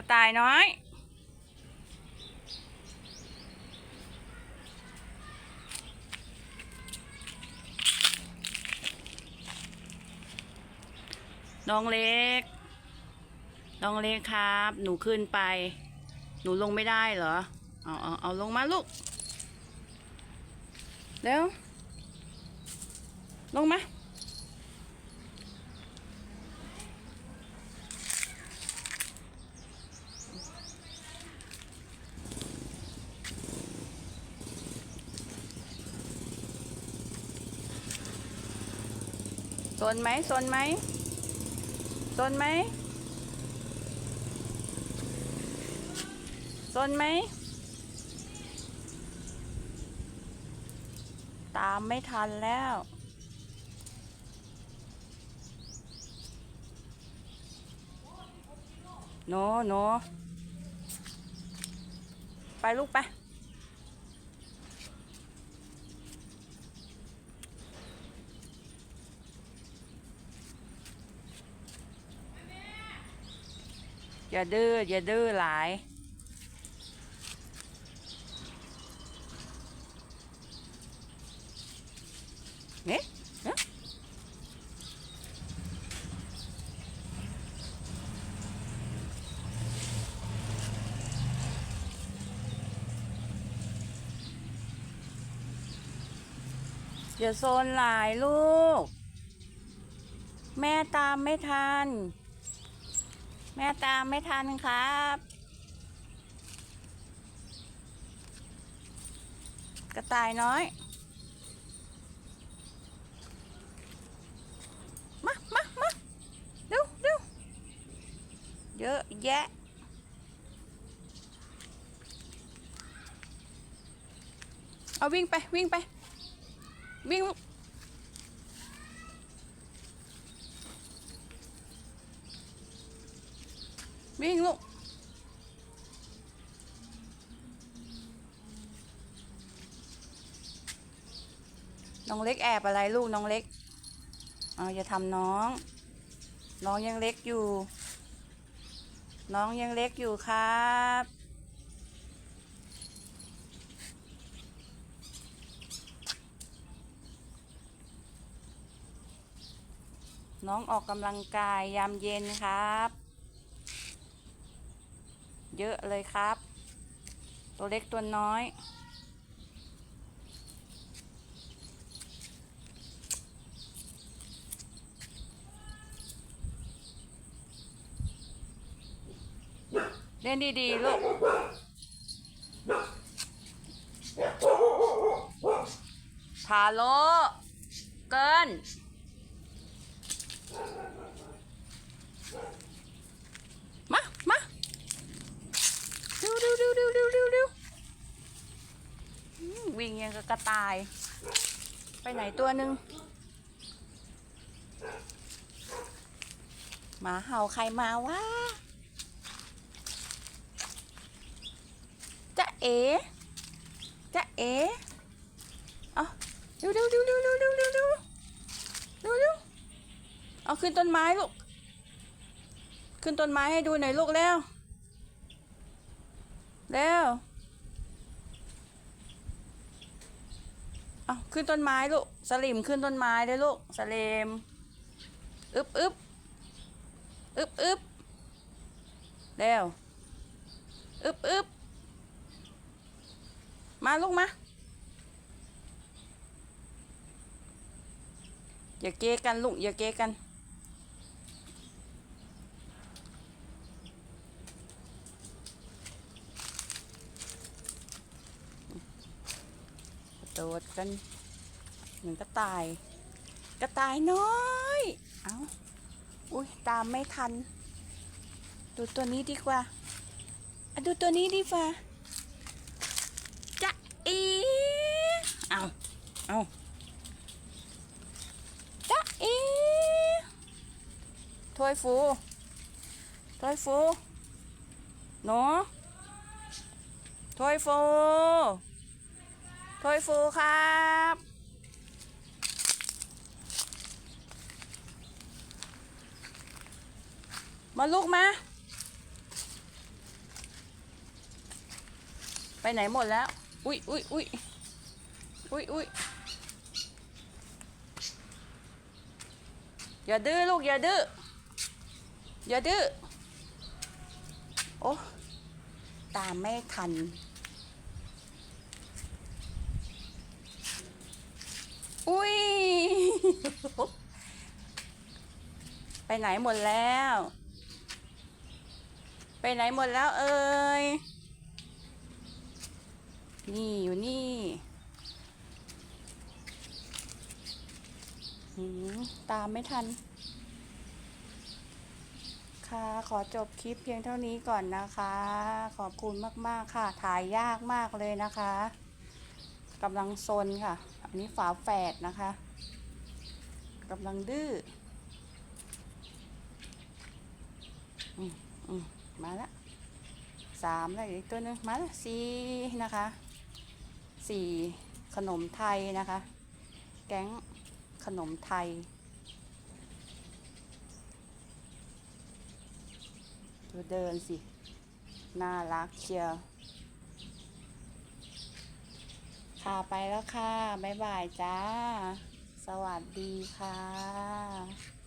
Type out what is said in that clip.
ระต่ายน้อย น้องเล็ก น้องเล็กครับ หนูขึ้นไป หนูลงไม่ได้เหรอ เอาเอาเอาลงมาลูก เร็ว ลงมา สนไหมสนไหมสนไหมสนไหม ตามไม่ทันแล้ว โนโนไปลูกไป อย่าดื้ออย่าดื้อหลายเนี่ยเนี่ยอย่าโซนหลายลูก แม่ตามไม่ทัน แม่ตามไม่ทันครับ กระต่ายน้อยมามามาเร็วเร็วเยอะแยะเอาวิ่งไปวิ่งไปวิ่งลูก วิ่งลูกน้องเล็กแอบอะไรลูกน้องเล็กเอาอย่าทำน้อง น้องยังเล็กอยู่ น้องยังเล็กอยู่ครับน้องออกกำลังกายยามเย็นครับ เยอะเลยครับ ตัวเล็กตัวน้อย เล่นดีๆลูกทาโลเกิน มา มา เร็วเร็วเร็วเร็วเร็วเร็ววิ่งยังกับกระต่าย ไปไหนตัวหนึ่งหมาเห่าใครมาวะจะเอ๋จะเอ๋เอาเร็วเร็วเร็วเร็วเร็วเร็วเร็วเร็วเร็วเอาขึ้นต้นไม้ลูก ขึ้นต้นไม้ให้ดูหน่อยลูกเร็ว เร็วเอาขึ้นต้นไม้ลูก สลิมขึ้นต้นไม้เลยลูก สลิมอึบอึบอึบอึบเร็วอึบอึบมาลูกมา อย่าเกกันลูก อย่าเกกัน กระโดดกันเหมือนกระต่าย กระต่ายน้อยเอาอุ้ยตามไม่ทัน ดูตัวนี้ดีกว่าอะดูตัวนี้ดีกว่าจะอีเอาเอาจะอีถ้วยฟูถ้วยฟูหนูถ้วยฟู ถ้วยฟูครับ มาลูกมา ไปไหนหมดแล้ว อุ้ยอุ้ยอุ้ยอุ้ยอุ้ยอย่าดื้อลูกอย่าดื้ออย่าดื้อโอ้ตามไม่ทัน อุ้ย ไปไหนหมดแล้ว ไปไหนหมดแล้วเอ่ย นี่อยู่นี่หืมตามไม่ทัน ค่ะ ขอจบคลิปเพียงเท่านี้ก่อนนะคะ ขอบคุณมาก ๆ ค่ะ ถ่ายยากมากเลยนะคะกำลังซนค่ะ อันนี้ฝาแฝดนะคะกำลังดื้ออืมอืมมาละสามแล้วอีกตัวหนึงมาละสี่นะคะสี่ขนมไทยนะคะ แก๊งขนมไทยดูเดินสิ น่ารักเชียว ค่ะไปแล้วค่ะ บ๊ายบายจ้า สวัสดีค่ะ